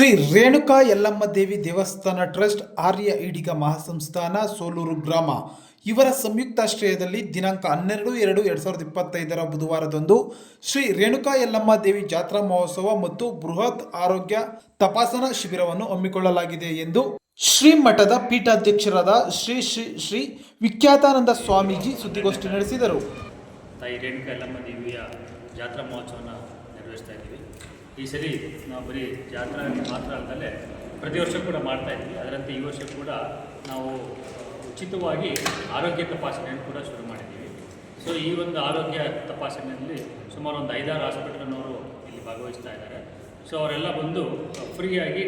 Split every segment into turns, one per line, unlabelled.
ಶ್ರೀ ರೇಣುಕಾ ಯಲ್ಲಮ್ಮ ದೇವಿ ದೇವಸ್ಥಾನ ಟ್ರಸ್ಟ್ ಆರ್ಯ ಈಡಿಗ ಮಹಾಸಂಸ್ಥಾನ ಸೋಲೂರು ಗ್ರಾಮ. ಇವರ ಸಂಯುಕ್ತಾಶ್ರಯದಲ್ಲಿ ದಿನಾಂಕ ಹನ್ನೆರಡು, ಎರಡು ಎರಡು ಸಾವಿರದ ಇಪ್ಪತ್ತೈದರ ಬುಧವಾರದಂದು ಶ್ರೀ ರೇಣುಕಾ ಯಲ್ಲಮ್ಮ ದೇವಿ ಜಾತ್ರಾ ಮಹೋತ್ಸವ ಮತ್ತು ಬೃಹತ್ ಆರೋಗ್ಯ ತಪಾಸಣಾ ಶಿಬಿರವನ್ನು ಹಮ್ಮಿಕೊಳ್ಳಲಾಗಿದೆ ಎಂದು ಶ್ರೀ ಮಠದ ಪೀಠಾಧ್ಯಕ್ಷರಾದ ಶ್ರೀ ಶ್ರೀ ಶ್ರೀ ವಿಖ್ಯಾತಾನಂದ ಸ್ವಾಮೀಜಿ ಸುದ್ದಿಗೋಷ್ಠಿ ನಡೆಸಿದರು.
ತಾಯಿ ರೇಣುಕಾ ಯಲ್ಲಮ್ಮ ದೇವಿಯ ಜಾತ್ರಾ ನೆರವೇರಿಸ್ತಾ ಈ ಸರಿ ನಾವು ಬರೀ ಜಾತ್ರಾ ಮಾತ್ರ ಅಲ್ಲದೆ ಪ್ರತಿ ವರ್ಷ ಕೂಡ ಮಾಡ್ತಾ ಇದ್ವಿ. ಅದರಂತೆ ಈ ವರ್ಷ ಕೂಡ ನಾವು ಉಚಿತವಾಗಿ ಆರೋಗ್ಯ ತಪಾಸಣೆಯನ್ನು ಕೂಡ ಶುರು ಮಾಡಿದ್ದೀವಿ. ಸೊ ಈ ಒಂದು ಆರೋಗ್ಯ ತಪಾಸಣೆಯಲ್ಲಿ ಸುಮಾರು ಒಂದು ಐದಾರು ಹಾಸ್ಪಿಟಲ್ನವರು ಇಲ್ಲಿ ಭಾಗವಹಿಸ್ತಾ ಇದ್ದಾರೆ. ಸೊ ಅವರೆಲ್ಲ ಬಂದು ಫ್ರೀಯಾಗಿ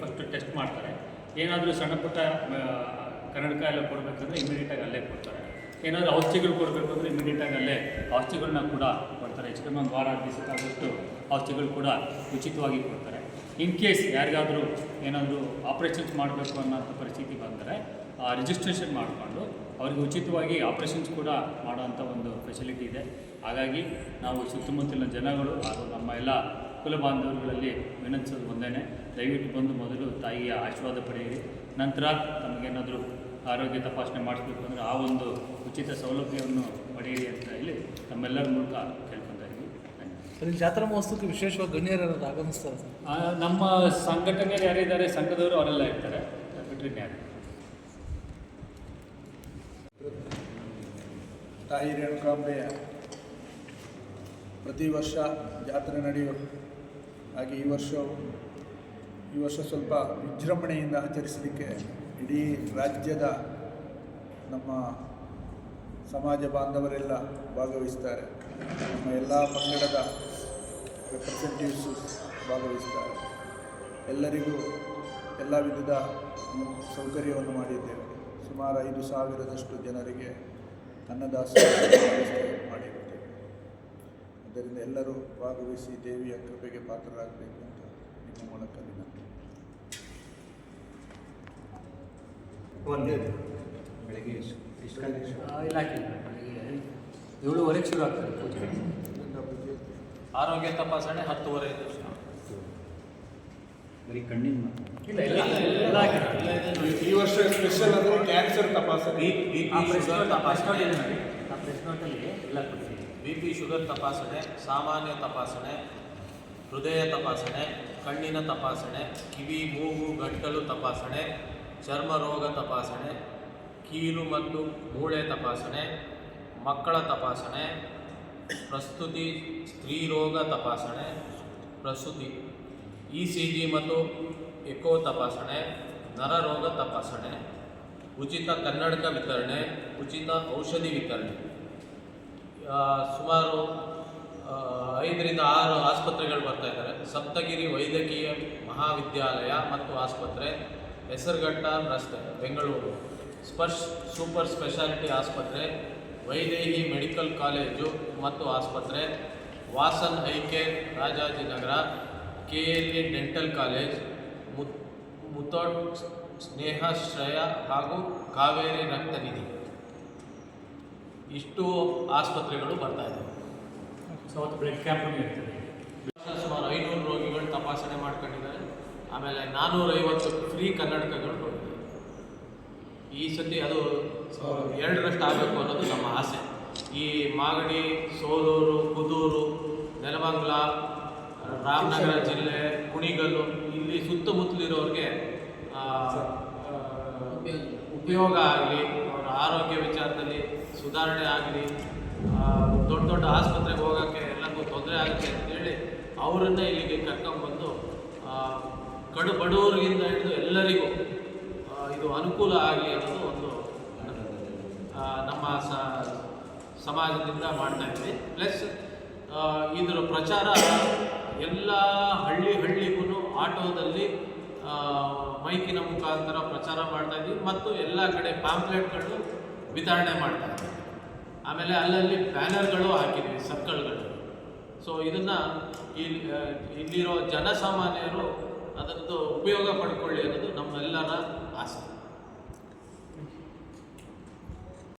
ಫಸ್ಟ್ ಟೆಸ್ಟ್ ಮಾಡ್ತಾರೆ. ಏನಾದರೂ ಸಣ್ಣ ಪುಟ್ಟ ಎಲ್ಲ ಕೊಡಬೇಕಂದ್ರೆ ಇಮಿಡಿಯೇಟಾಗಿ ಅಲ್ಲೇ ಕೊಡ್ತಾರೆ. ಏನಾದರೂ ಔಷಧಿಗಳು ಕೊಡಬೇಕು ಅಂದರೆ ಇಮಿಡಿಯೇಟಾಗಿ ಅಲ್ಲೇ ಔಷಧಿಗಳನ್ನ ಕೂಡ ಕೊಡ್ತಾರೆ. ಹೆಚ್ಚು ಕಮ್ಮಿ ಒಂದು ವಾರ ದಿವಸಕ್ಕಾದಷ್ಟು ಔಷಧಿಗಳು ಕೂಡ ಉಚಿತವಾಗಿ ಕೊಡ್ತಾರೆ. ಇನ್ ಕೇಸ್ ಯಾರಿಗಾದರೂ ಏನಾದರೂ ಆಪ್ರೇಷನ್ಸ್ ಮಾಡಬೇಕು ಅನ್ನೋಂಥ ಪರಿಸ್ಥಿತಿ ಬಂದರೆ ರಿಜಿಸ್ಟ್ರೇಷನ್ ಮಾಡಿಕೊಂಡು ಅವರಿಗೆ ಉಚಿತವಾಗಿ ಆಪ್ರೇಷನ್ಸ್ ಕೂಡ ಮಾಡೋವಂಥ ಒಂದು ಫೆಸಿಲಿಟಿ ಇದೆ. ಹಾಗಾಗಿ ನಾವು ಸುತ್ತಮುತ್ತಲಿನ ಜನಗಳು ಹಾಗೂ ನಮ್ಮ ಎಲ್ಲ ಕುಲ ಬಾಂಧವರುಗಳಲ್ಲಿ ವಿನಂತಿಸೋದು ಒಂದೇ ದಯವಿಟ್ಟು ಬಂದು ಮೊದಲು ತಾಯಿಯ ಆಶೀರ್ವಾದ ಪಡೆಯಿರಿ. ನಂತರ ತಮಗೇನಾದರೂ ಆರೋಗ್ಯ ತಪಾಸಣೆ ಮಾಡಿಸ್ಬೇಕು ಅಂದರೆ ಆ ಒಂದು ಉಚಿತ ಸೌಲಭ್ಯವನ್ನು ಪಡೆಯಿರಿ ಅಂತ ಹೇಳಿ ನಮ್ಮೆಲ್ಲರ ಮೂಲಕ ಕೇಳ್ಕೊತಾ ಇದ್ದೀವಿ.
ಸರ್ ಜಾತ್ರಾ ಮಹೋತ್ಸವಕ್ಕೆ ವಿಶೇಷವಾಗಿ ಗಣ್ಯರು ಆಗಮಿಸ್ತಾರೆ
ನಮ್ಮ ಸಂಘಟನೆಯಲ್ಲಿ ಯಾರಿದ್ದಾರೆ ಸಂಘದವರು ಅವರೆಲ್ಲ ಇರ್ತಾರೆ. ಬಿಟ್ಟರೆ ಯಾರು
ತಾಯಿ ರೇಣುಕಾಂಬೆಯ ಪ್ರತಿ ವರ್ಷ ಜಾತ್ರೆ ನಡೆಯುವ ಹಾಗೆ ಈ ವರ್ಷ ಈ ವರ್ಷ ಸ್ವಲ್ಪ ವಿಜೃಂಭಣೆಯಿಂದ ಆಚರಿಸಲಿಕ್ಕೆ ಇಡೀ ರಾಜ್ಯದ ನಮ್ಮ ಸಮಾಜ ಬಾಂಧವರೆಲ್ಲ ಭಾಗವಹಿಸ್ತಾರೆ. ನಮ್ಮ ಎಲ್ಲ ಪಂಗಡದ ರೆಪ್ರೆಸೆಂಟೇಟಿವ್ಸು ಭಾಗವಹಿಸ್ತಾರೆ. ಎಲ್ಲರಿಗೂ ಎಲ್ಲ ವಿಧದ ಸೌಕರ್ಯವನ್ನು ಮಾಡಿದ್ದೇವೆ. ಸುಮಾರು ಐದು ಸಾವಿರದಷ್ಟು ಜನರಿಗೆ ಅನ್ನದಾಸೋಹ ಮಾಡಿರುತ್ತೇವೆ ಅದರಿಂದ ಎಲ್ಲರೂ ಭಾಗವಹಿಸಿ ದೇವಿಯ ಕೃಪೆಗೆ ಪಾತ್ರರಾಗಬೇಕು ಅಂತ ನಿಮ್ಮ ಮೂಲಕ ವಿನಂತಿ
ಬೆಳಗ್ಗೆ ಎಷ್ಟು ಗಂಟೆಗೆ
ಇಲಾಖೆ ಏಳುವರೆಗೆ ಶುರು ಆಗ್ತದೆ ಪೂಜೆ.
ಆರೋಗ್ಯ ತಪಾಸಣೆ ಹತ್ತುವರೆ
ಬರೀ ಕಣ್ಣಿನ
ಇಲ್ಲ ಇಲ್ಲ.
ಈ ವರ್ಷ ಸ್ಪೆಷಲ್ ಅಂದರೆ ಕ್ಯಾನ್ಸರ್ ತಪಾಸಣೆ.
ಬಿ ಪಿ ಶುಗರ್ ತಪಾಸಣೆ.
ಆ ಪ್ರೆಸ್ ನೋಟಲ್ಲಿ ಎಲ್ಲ ಕೊಡ್ತೀವಿ.
ಬಿ ಪಿ ಶುಗರ್ ತಪಾಸಣೆ ಸಾಮಾನ್ಯ ತಪಾಸಣೆ ಹೃದಯ ತಪಾಸಣೆ ಕಣ್ಣಿನ ತಪಾಸಣೆ ಕಿವಿ ಮೂಗು ಗಂಟಲು ತಪಾಸಣೆ ಚರ್ಮ ರೋಗ ತಪಾಸಣೆ, ಕೀಲು ಮತ್ತು ಮೂಳೆ ತಪಾಸಣೆ, ಮಕ್ಕಳ ತಪಾಸಣೆ, ಪ್ರಸ್ತುತಿ ಸ್ತ್ರೀರೋಗ ತಪಾಸಣೆ ಪ್ರಸ್ತುತಿ ಇ ಸಿ ಜಿ ಮತ್ತು ಎಕೋ ತಪಾಸಣೆ ನರರೋಗ ತಪಾಸಣೆ, ಉಚಿತ ಕನ್ನಡಕ ವಿತರಣೆ, ಉಚಿತ ಔಷಧಿ ವಿತರಣೆ. ಸುಮಾರು ಐದರಿಂದ ಆರು ಆಸ್ಪತ್ರೆಗಳು ಬರ್ತಾ ಇದ್ದಾರೆ ಸಪ್ತಗಿರಿ ವೈದ್ಯಕೀಯ ಮಹಾವಿದ್ಯಾಲಯ ಮತ್ತು ಆಸ್ಪತ್ರೆ ಹೆಸರುಘಟ್ಟ ರಸ್ತೆ ಬೆಂಗಳೂರು. ಸ್ಪರ್ಶ್, ಸೂಪರ್ ಸ್ಪೆಷಾಲಿಟಿ ಆಸ್ಪತ್ರೆ, ವೈದೇಹಿ ಮೆಡಿಕಲ್ ಕಾಲೇಜು ಮತ್ತು ಆಸ್ಪತ್ರೆ, Vasan eyecare Rajajinagar K L E dental college, ಮುತ್ Muthoot ಸ್ನೇಹಾಶ್ರಯ ಹಾಗೂ ಕಾವೇರಿ ರಕ್ತನಿಧಿ ಇಷ್ಟು ಆಸ್ಪತ್ರೆಗಳು ಬರ್ತಾ ಇದೆ
ಸೊ ಬ್ಲಡ್ ಕ್ಯಾಂಪನ್ನು ಇರ್ತದೆ
ಸುಮಾರು ಐನೂರು ರೋಗಿಗಳು ತಪಾಸಣೆ ಮಾಡ್ಕೊಂಡಿದ್ದಾರೆ ಆಮೇಲೆ ನಾನ್ನೂರೈವತ್ತು ಫ್ರೀ ಕನ್ನಡಕಗಳು ಕೊಡ್ತೀವಿ ಈ ಸತಿ ಅದು ಎರಡರಷ್ಟು ಆಗಬೇಕು ಅನ್ನೋದು ನಮ್ಮ ಆಸೆ. ಈ ಮಾಗಡಿ ಸೋಲೂರು ಕುದೂರು ನೆಲಮಂಗ್ಲ ರಾಮನಗರ ಜಿಲ್ಲೆ ಕುಣಿಗಲ್ಲು ಇಲ್ಲಿ ಸುತ್ತಮುತ್ತಲಿರೋರಿಗೆ ಉಪಯೋಗ ಆಗಲಿ ಅವರ ಆರೋಗ್ಯ ವಿಚಾರದಲ್ಲಿ ಸುಧಾರಣೆ ಆಗಲಿ ದೊಡ್ಡ ದೊಡ್ಡ ಆಸ್ಪತ್ರೆಗೆ ಹೋಗೋಕ್ಕೆ ಎಲ್ಲಕ್ಕೂ ತೊಂದರೆ ಆಗುತ್ತೆ ಅಂತೇಳಿ ಅವರನ್ನೇ ಇಲ್ಲಿಗೆ ಕರ್ಕೊಂಡ್ಬಂದು ಆ, ಕಡು ಬಡವರಿಗಿಂತ ಹಿಡಿದು ಎಲ್ಲರಿಗೂ ಇದು ಅನುಕೂಲ ಆಗಲಿ ಅನ್ನೋದು ಒಂದು ನಮ್ಮ ಸಮಾಜದಿಂದ ಮಾಡ್ತಾ ಇದ್ವಿ ಪ್ಲಸ್ ಇದರ ಪ್ರಚಾರ ಎಲ್ಲ ಹಳ್ಳಿ ಹಳ್ಳಿಗೂ ಆಟೋದಲ್ಲಿ ಮೈಕಿನ ಮುಖಾಂತರ ಪ್ರಚಾರ ಮಾಡ್ತಾ ಇದ್ವಿ ಮತ್ತು ಎಲ್ಲ ಕಡೆ ಪಾಂಪ್ಲೆಟ್ಗಳು ವಿತರಣೆ ಮಾಡ್ತಾ ಇದ್ವಿ ಆಮೇಲೆ ಅಲ್ಲಲ್ಲಿ ಬ್ಯಾನರ್ಗಳು ಹಾಕಿದ್ವಿ ಸರ್ಕಲ್ಗಳು ಸೊ ಇದನ್ನು ಇಲ್ಲಿ ಇಲ್ಲಿರೋ ಜನಸಾಮಾನ್ಯರು ಅದರದ್ದು ಉಪಯೋಗ ಪಡ್ಕೊಳ್ಳಿ ಅನ್ನೋದು ನಮ್ಮೆಲ್ಲರ ಆಸೆ.